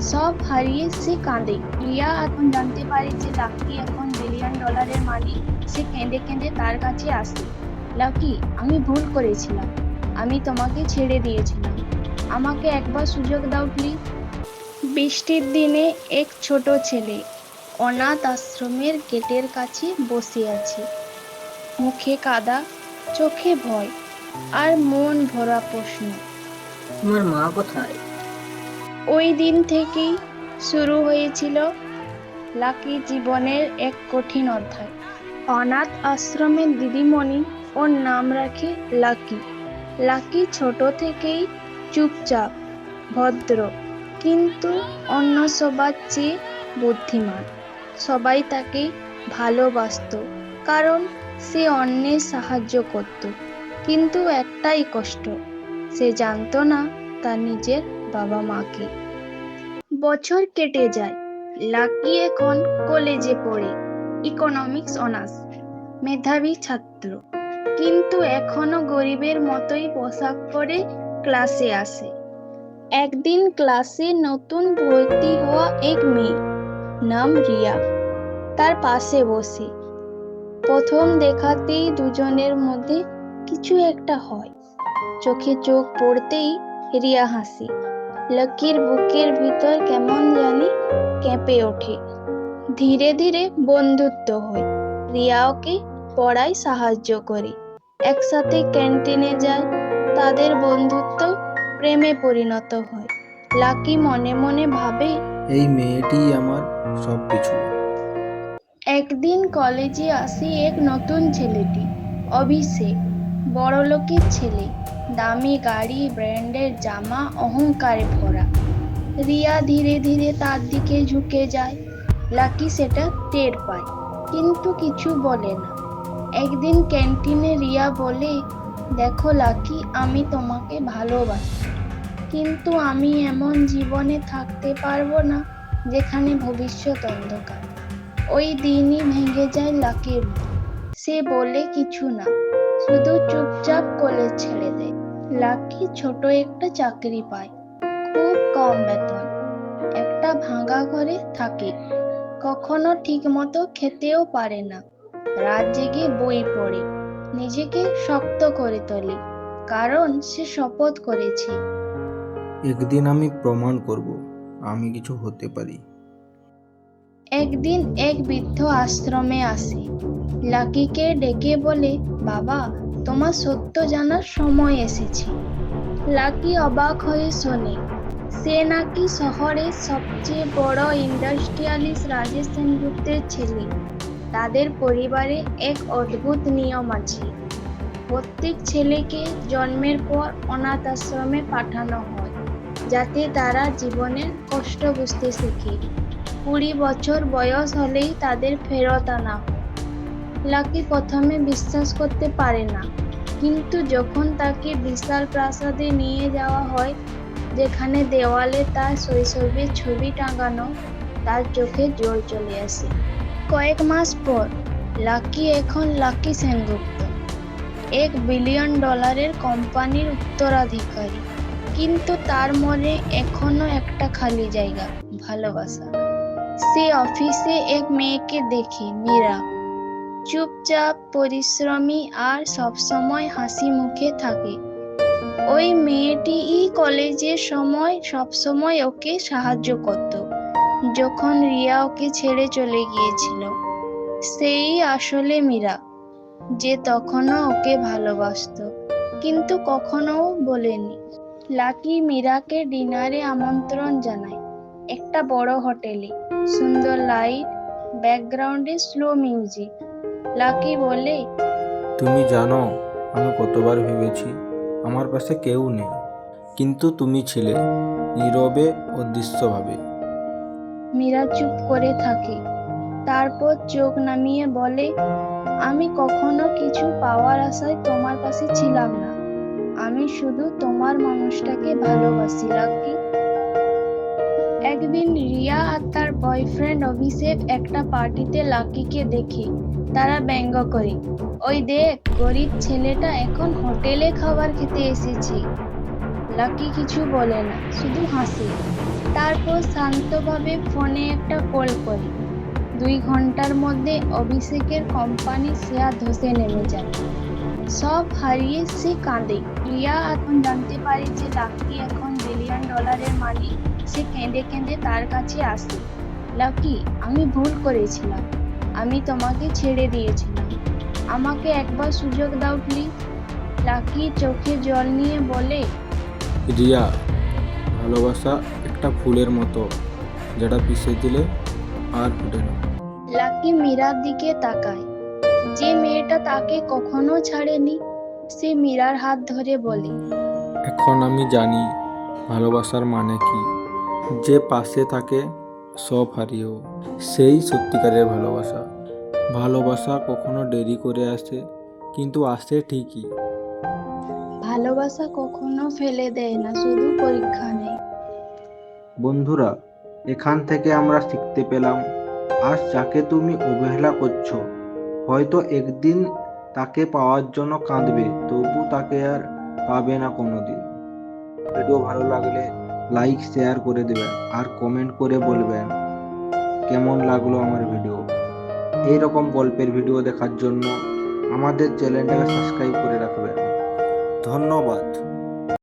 সব হারিয়ে সে কাঁদে। রিয়া এখন জানতে পারে যে লাকি এখন বিলিয়ন ডলারের মালিক। সে কেঁদে কেঁদে তার কাছে আসে। লাকি, আমি ভুল করেছিলাম। আমি তোমাকে ছেড়ে দিয়েছিলাম। আমাকে একবার সুযোগ দাও প্লিজ বৃষ্টির দিনে এক ছোট ছেলে অনাথ আশ্রমের গেটের কাছে বসে আছে। মুখে কাদা, চোখে ভয় আর মন ভরা প্রশ্ন। তোমার মা কোথায়? ওই দিন থেকেই শুরু হয়েছিল লাকি জীবনের এক কঠিন অধ্যায়। অনাথ আশ্রমের দিদিমণি ওর নাম রাখে লাকি। লাকি ছোট থেকেই চুপচাপ, ভদ্র, কিন্তু অন্য সবার চেয়ে বুদ্ধিমান। সবাই তাকে ভালোবাসত, কারণ সে অন্যের সাহায্য করত, কিন্তু একটাই কষ্ট, সে জানতো না তার নিজের বাবা মাকে বছর কেটে যায়। লাকি এখন কলেজে পড়ে। ইকোনমিক্স অনার্স মেধাবী ছাত্র। কিন্তু এখনও গরিবের মতোই পোশাক পরে ক্লাসে আসে। একদিন ক্লাসে নতুন ভর্তি হওয়া এক মেয়ে নাম রিয়া। তার পাশে বসে। প্রথম দেখাতেই দুজনের মধ্যে কিছু একটা হয়। চোখে চোখ পড়তেই রিয়া হাসি। লাকির বুকের ভিতর কেমন জানি কেঁপে ওঠে। ধীরে ধীরে বন্ধুত্ব হয়। রিয়া ওকে পড়ায় সাহায্য করে। একসাথে ক্যান্টিনে যায়। তাদের বন্ধুত্ব প্রেমে পরিণত হয়। লাকি মনে মনে ভাবে এই মেয়েটি আমার সব কিছু একদিন কলেজে আসি এক নতুন ছেলেটি অভিষেক বড়লোকের ছেলে। দামি গাড়ি, ব্র্যান্ডের জামা, অহংকারে ভরা। রিয়া ধীরে ধীরে তার দিকে ঝুঁকে যায়। লাকি সেটা টের পায়, কিন্তু কিছু বলে না। একদিন ক্যান্টিনে রিয়া বলে, দেখো লাকি, আমি তোমাকে ভালোবাসি, কিন্তু আমি এমন জীবনে থাকতে পারব না যেখানে ভবিষ্যৎ অন্ধকার। ওই দিনই ভেঙে যায় লাকির সে বলে, কিছু না, শুধু চুপচাপ কলেজ ছেড়ে দেয় লাকি ছোট একটা চাকরি পায়। খুব কম বেতন। একটা ভাঙা ঘরে থাকে। কখনো ঠিক মতো খেতেও পারে না। রাত জেগে বই পড়ে। নিজেকে শক্ত করে তোলে। কারণ সে শপথ করেছে। একদিন আমি প্রমাণ করব। আমি কিছু হতে পারি। একদিন এক বৃদ্ধ আশ্রমে আসে। লাকিকে ডেকে বলে বাবা তোমার সত্য জানার সময় এসেছে। লাকি অবাক হয়ে শোনে, সে নাকি শহরের সবচেয়ে বড় ইন্ডাস্ট্রিয়ালিস্ট রাজেশ সেনগুপ্তের ছেলে। তাদের পরিবারে এক অদ্ভুত নিয়ম আছে। প্রত্যেক ছেলেকে জন্মের পর অনাথ আশ্রমে পাঠানো হয়, যাতে তারা জীবনের কষ্ট বুঝতে শেখে। কুড়ি বছর বয়স হলেই তাদের ফেরত আনা হয়। লাকি প্রথমে বিশ্বাস করতে পারে না। কিন্তু যখন তাকে বিশাল প্রাসাদে নিয়ে যাওয়া হয়, যেখানে দেওয়ালে তার শৈশবের ছবি টাঙানো, তার চোখে জল চলে আসে। কয়েক মাস পর, লাকি এখন লাকি সেনগুপ্ত, এক বিলিয়ন ডলারের কোম্পানির উত্তরাধিকারী। কিন্তু তার মনে এখনও একটা খালি জায়গা, ভালোবাসা। সে অফিসে এক মেয়েকে দেখে, মীরা। চুপচাপ পরিশ্রমী আর সবসময় হাসি মুখে থাকে। ওই মেয়েটিই কলেজের সময়, সবসময় ওকে সাহায্য করত, যখন রিয়া ওকে ছেড়ে চলে গিয়েছিল। সেই আসলে মীরা, যে তখনও ওকে ভালোবাসতো, কিন্তু কখনো বলেনি। লাকি মীরাকে ডিনারে আমন্ত্রণ জানায়, একটা বড় হোটেলে। সুন্দর লাইট, ব্যাকগ্রাউন্ডে স্লো মিউজিক লাকি বলে তুমি জানো আমি কতবার ভেবেছি আমার পাশে কেউ নেই। কিন্তু তুমি ছিলে নীরবে অদৃশ্যভাবে মীরা চুপ করে থাকে। তারপর চোখ নামিয়ে বলে আমি কখনো কিছু পাওয়ার আশায় তোমার পাশে ছিলাম না। আমি শুধু তোমার মানুষটাকে ভালোবাসি লাকি। একদিন রিয়া আর তার বয়ফ্রেন্ড অভিষেক একটা পার্টিতে লাকিকে দেখে, তারা ব্যঙ্গ করে। ওই দেখ, গরিব ছেলেটা এখন হোটেলে খাবার খেতে এসেছে। লাকি কিছু বলে না, শুধু হাসে। তারপর শান্তভাবে ফোনে একটা কল করে। দুই ঘণ্টার মধ্যে অভিষেকের কোম্পানি শেয়ার ধসে নেমে যায়। সব হারিয়ে সে কাঁদে। রিয়া এখন জানতে পারে যে লাকি এখন বিলিয়ন ডলারের মালিক। সে কেঁদে কেঁদে তার কাছে আসে। লাকি আমি ভুল করেছিলাম। আমি তোমাকে ছেড়ে দিয়েছিলাম। আমাকে একবার সুযোগ দাও প্লিজ লাকি চোখে জল নিয়ে বলে রিয়া ভালোবাসা একটা ফুলের মতো যেটা পিষে দিলে আর ফুটে না। লাকি মীরার দিকে তাকায়। যে মেয়েটা তাকে কখনো ছাড়েনি সে মীরার হাত ধরে বলে এখন আমি জানি ভালোবাসার মানে কি। যে পাশে থাকে সব হারিয়েও। সেই সত্যিকারের ভালোবাসা। ভালোবাসা কখনো দেরি করে আসে কিন্তু আসে ঠিকই। ভালোবাসা কখনো ফেলে দেয় না শুধু পরীক্ষা নেয়। বন্ধুরা এখান থেকে আমরা শিখতে পেলাম আজ যাকে তুমি অবহেলা করছ হয়তো একদিন তাকে পাওয়ার জন্য কাঁদবে তবু তাকে আর পাবে না কোনোদিন। ভিডিও ভালো লাগলে লাইক শেয়ার করে দেবেন আর কমেন্ট করে বলবেন কেমন লাগল আমার ভিডিও এই রকম গল্পের ভিডিও দেখার জন্য আমাদের চ্যানেলটাকে সাবস্ক্রাইব করে রাখবেন। ধন্যবাদ।